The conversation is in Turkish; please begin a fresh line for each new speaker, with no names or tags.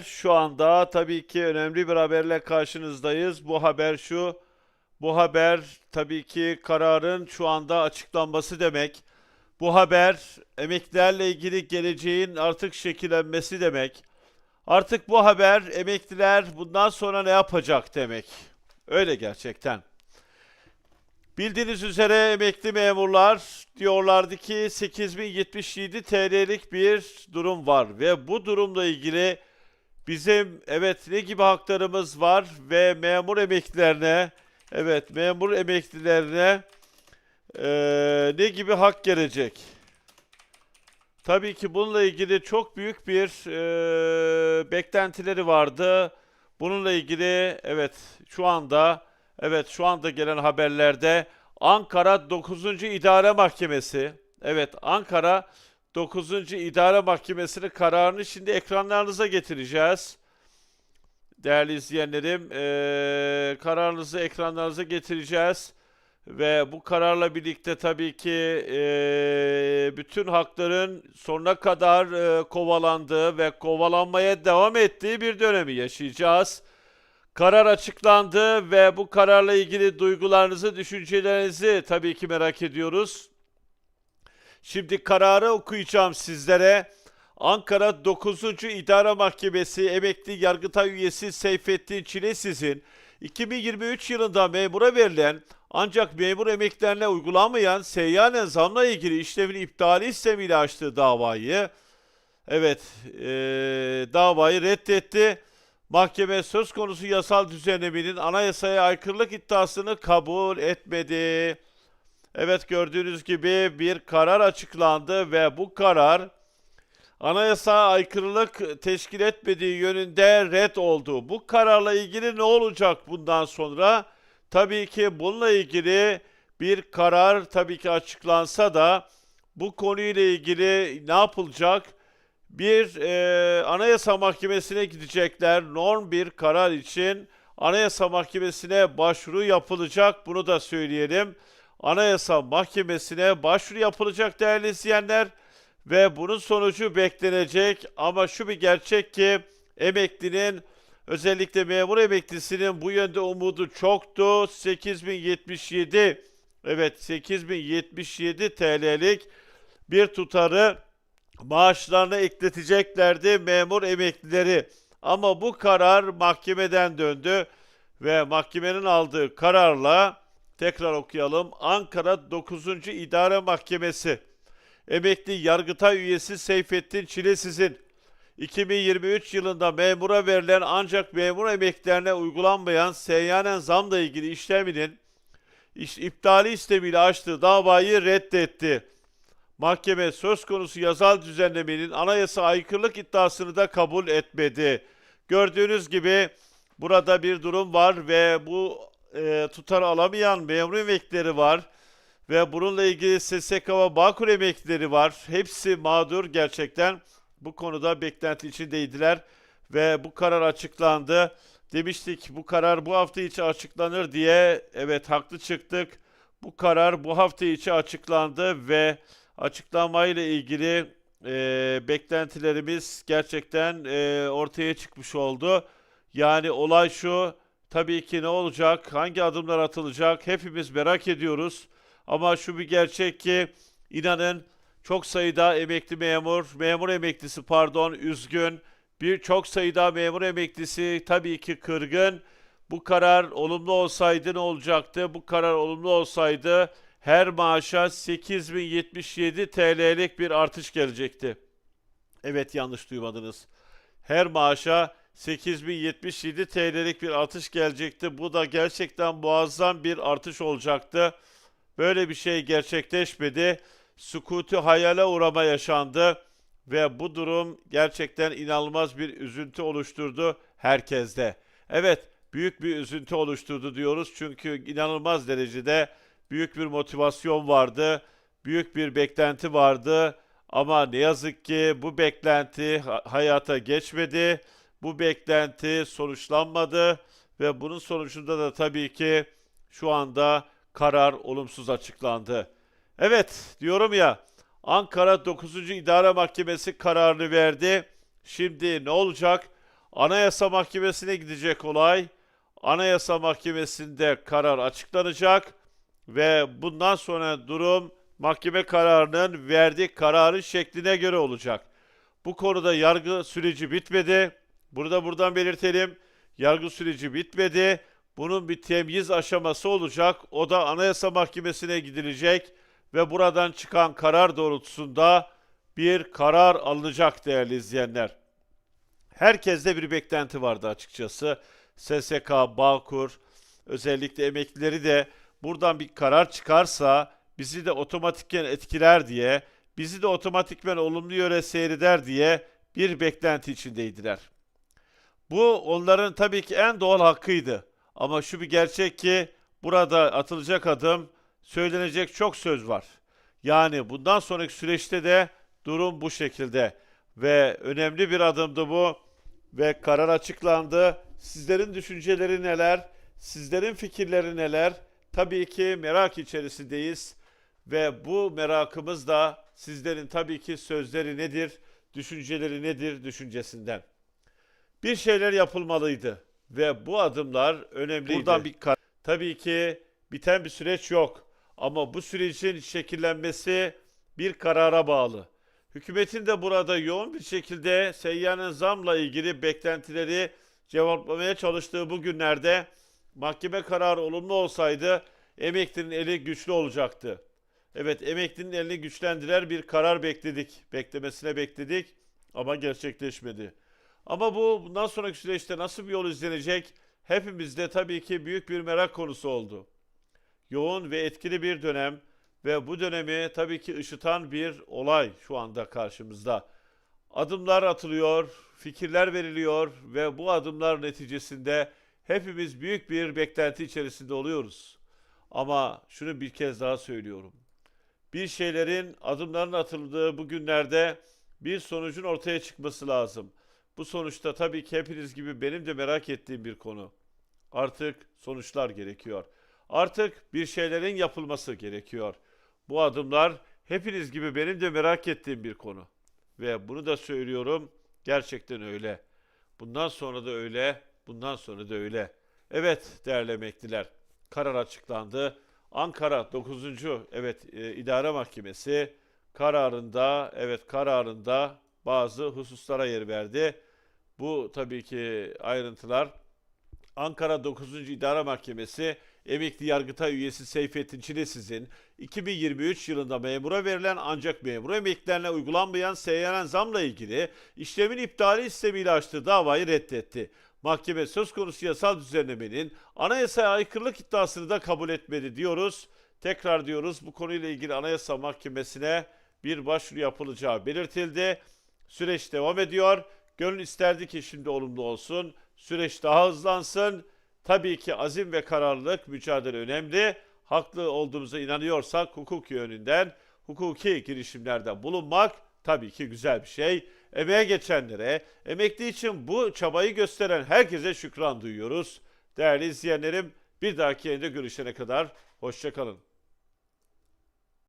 Şu anda tabii ki önemli bir haberle karşınızdayız. Bu haber şu. Bu haber tabii ki kararın şu anda açıklanması demek. Bu haber emeklilerle ilgili geleceğin artık şekillenmesi demek. Artık bu haber emekliler bundan sonra ne yapacak demek. Öyle gerçekten. Bildiğiniz üzere emekli memurlar diyorlardı ki 8077 TL'lik bir durum var ve bu durumla ilgili bizim evet ne gibi haklarımız var ve memur emeklilerine evet memur emeklilerine eee, ne gibi hak gelecek? Tabii ki bununla ilgili çok büyük bir eee, beklentileri vardı. Bununla ilgili evet şu anda evet şu anda gelen haberlerde Ankara 9. İdare Mahkemesi evet Ankara 9. İdare Mahkemesi'nin kararını şimdi ekranlarınıza getireceğiz. Değerli izleyenlerim, eee kararınızı ekranlarınıza getireceğiz. Ve bu kararla birlikte tabii ki eee, bütün hakların sonuna kadar eee, kovalandığı ve kovalanmaya devam ettiği bir dönemi yaşayacağız. Karar açıklandı ve bu kararla ilgili duygularınızı, düşüncelerinizi tabii ki merak ediyoruz. Şimdi kararı okuyacağım sizlere. Ankara 9. İdare Mahkemesi emekli Yargıtay üyesi Seyfettin Çilesiz'in 2023 yılında memura verilen ancak memur emeklilerine uygulanmayan seyyanen zamla ilgili işlemin iptali istemiyle açtığı davayı evet eee, davayı reddetti. Mahkeme söz konusu yasal düzenlemenin anayasaya aykırılık iddiasını kabul etmedi. Evet gördüğünüz gibi bir karar açıklandı ve bu karar anayasa aykırılık teşkil etmediği yönünde red oldu. Bu kararla ilgili ne olacak bundan sonra? Tabii ki bununla ilgili bir karar tabii ki açıklansa da bu konuyla ilgili ne yapılacak? Bir e, anayasa mahkemesine gidecekler. Norm bir karar için anayasa mahkemesine başvuru yapılacak. Bunu da söyleyelim. Anayasa mahkemesine başvuru yapılacak değerli izleyenler ve bunun sonucu beklenecek ama şu bir gerçek ki emeklinin özellikle memur emeklisinin bu yönde umudu çoktu. 8077 evet 8077 TL'lik bir tutarı maaşlarına ekleteceklerdi memur emeklileri. Ama bu karar mahkemeden döndü ve mahkemenin aldığı kararla tekrar okuyalım. Ankara 9. İdare Mahkemesi emekli Yargıtay üyesi Seyfettin Çilesiz'in 2023 yılında memura verilen ancak memur emeklilerine uygulanmayan seyyanen zamla ilgili işleminin iş, iptali istemiyle açtığı davayı reddetti. Mahkeme söz konusu yasal düzenlemenin anayasa aykırılık iddiasını da kabul etmedi. Gördüğünüz gibi burada bir durum var ve bu e, tutar alamayan memur emeklileri var ve bununla ilgili SSK ve Bağkur emeklileri var. Hepsi mağdur gerçekten. Bu konuda beklenti içindeydiler ve bu karar açıklandı. Demiştik bu karar bu hafta içi açıklanır diye evet haklı çıktık. Bu karar bu hafta içi açıklandı ve açıklamayla ilgili e, beklentilerimiz gerçekten e, ortaya çıkmış oldu. Yani olay şu, tabii ki ne olacak, hangi adımlar atılacak hepimiz merak ediyoruz. Ama şu bir gerçek ki inanın çok sayıda emekli memur, memur emeklisi pardon üzgün, birçok sayıda memur emeklisi tabii ki kırgın. Bu karar olumlu olsaydı ne olacaktı? Bu karar olumlu olsaydı her maaşa 8077 TL'lik bir artış gelecekti. Evet yanlış duymadınız. Her maaşa 8077 TL'lik bir artış gelecekti. Bu da gerçekten muazzam bir artış olacaktı. Böyle bir şey gerçekleşmedi. Sükutu hayale uğrama yaşandı ve bu durum gerçekten inanılmaz bir üzüntü oluşturdu herkeste. Evet, büyük bir üzüntü oluşturdu diyoruz çünkü inanılmaz derecede büyük bir motivasyon vardı, büyük bir beklenti vardı ama ne yazık ki bu beklenti ha- hayata geçmedi. Bu beklenti sonuçlanmadı ve bunun sonucunda da tabii ki şu anda karar olumsuz açıklandı. Evet diyorum ya Ankara 9. İdare Mahkemesi kararını verdi. Şimdi ne olacak? Anayasa Mahkemesi'ne gidecek olay. Anayasa Mahkemesi'nde karar açıklanacak ve bundan sonra durum mahkeme kararının verdiği kararın şekline göre olacak. Bu konuda yargı süreci bitmedi. Burada buradan belirtelim. Yargı süreci bitmedi. Bunun bir temyiz aşaması olacak. O da Anayasa Mahkemesi'ne gidilecek ve buradan çıkan karar doğrultusunda bir karar alınacak değerli izleyenler. Herkeste bir beklenti vardı açıkçası. SSK, Bağkur, özellikle emeklileri de buradan bir karar çıkarsa bizi de otomatikmen etkiler diye, bizi de otomatikmen olumlu yöre seyreder diye bir beklenti içindeydiler. Bu onların tabii ki en doğal hakkıydı. Ama şu bir gerçek ki burada atılacak adım, söylenecek çok söz var. Yani bundan sonraki süreçte de durum bu şekilde ve önemli bir adımdı bu ve karar açıklandı. Sizlerin düşünceleri neler? Sizlerin fikirleri neler? Tabii ki merak içerisindeyiz ve bu merakımız da sizlerin tabii ki sözleri nedir, düşünceleri nedir düşüncesinden. Bir şeyler yapılmalıydı ve bu adımlar önemliydi. Buradan bir kar- tabii ki biten bir süreç yok ama bu sürecin şekillenmesi bir karara bağlı. Hükümetin de burada yoğun bir şekilde seyyanen zamla ilgili beklentileri cevaplamaya çalıştığı bu günlerde mahkeme kararı olumlu olsaydı emeklinin eli güçlü olacaktı. Evet emeklinin elini güçlendiler bir karar bekledik. Beklemesine bekledik ama gerçekleşmedi. Ama bu bundan sonraki süreçte nasıl bir yol izlenecek? Hepimizde tabii ki büyük bir merak konusu oldu. Yoğun ve etkili bir dönem ve bu dönemi tabii ki ışıtan bir olay şu anda karşımızda. Adımlar atılıyor, fikirler veriliyor ve bu adımlar neticesinde hepimiz büyük bir beklenti içerisinde oluyoruz. Ama şunu bir kez daha söylüyorum. Bir şeylerin adımların atıldığı bu günlerde bir sonucun ortaya çıkması lazım. Bu sonuçta tabii ki hepiniz gibi benim de merak ettiğim bir konu. Artık sonuçlar gerekiyor. Artık bir şeylerin yapılması gerekiyor. Bu adımlar hepiniz gibi benim de merak ettiğim bir konu. Ve bunu da söylüyorum gerçekten öyle. Bundan sonra da öyle, bundan sonra da öyle. Evet değerli emekliler, karar açıklandı. Ankara 9. evet e, idare mahkemesi kararında evet kararında bazı hususlara yer verdi. Bu tabii ki ayrıntılar Ankara 9. İdare Mahkemesi emekli yargıtay üyesi Seyfettin Çilesiz'in 2023 yılında memura verilen ancak memur emeklilerine uygulanmayan seyyanen zamla ilgili işlemin iptali istemiyle açtığı davayı reddetti. Mahkeme söz konusu yasal düzenlemenin anayasaya aykırılık iddiasını da kabul etmedi diyoruz. Tekrar diyoruz bu konuyla ilgili Anayasa Mahkemesi'ne bir başvuru yapılacağı belirtildi. Süreç devam ediyor. Gönül isterdi ki şimdi olumlu olsun. Süreç daha hızlansın. Tabii ki azim ve kararlılık mücadele önemli. Haklı olduğumuza inanıyorsak hukuk yönünden hukuki girişimlerde bulunmak tabii ki güzel bir şey. Emeğe geçenlere, emekli için bu çabayı gösteren herkese şükran duyuyoruz. Değerli izleyenlerim bir dahaki yayında görüşene kadar hoşçakalın.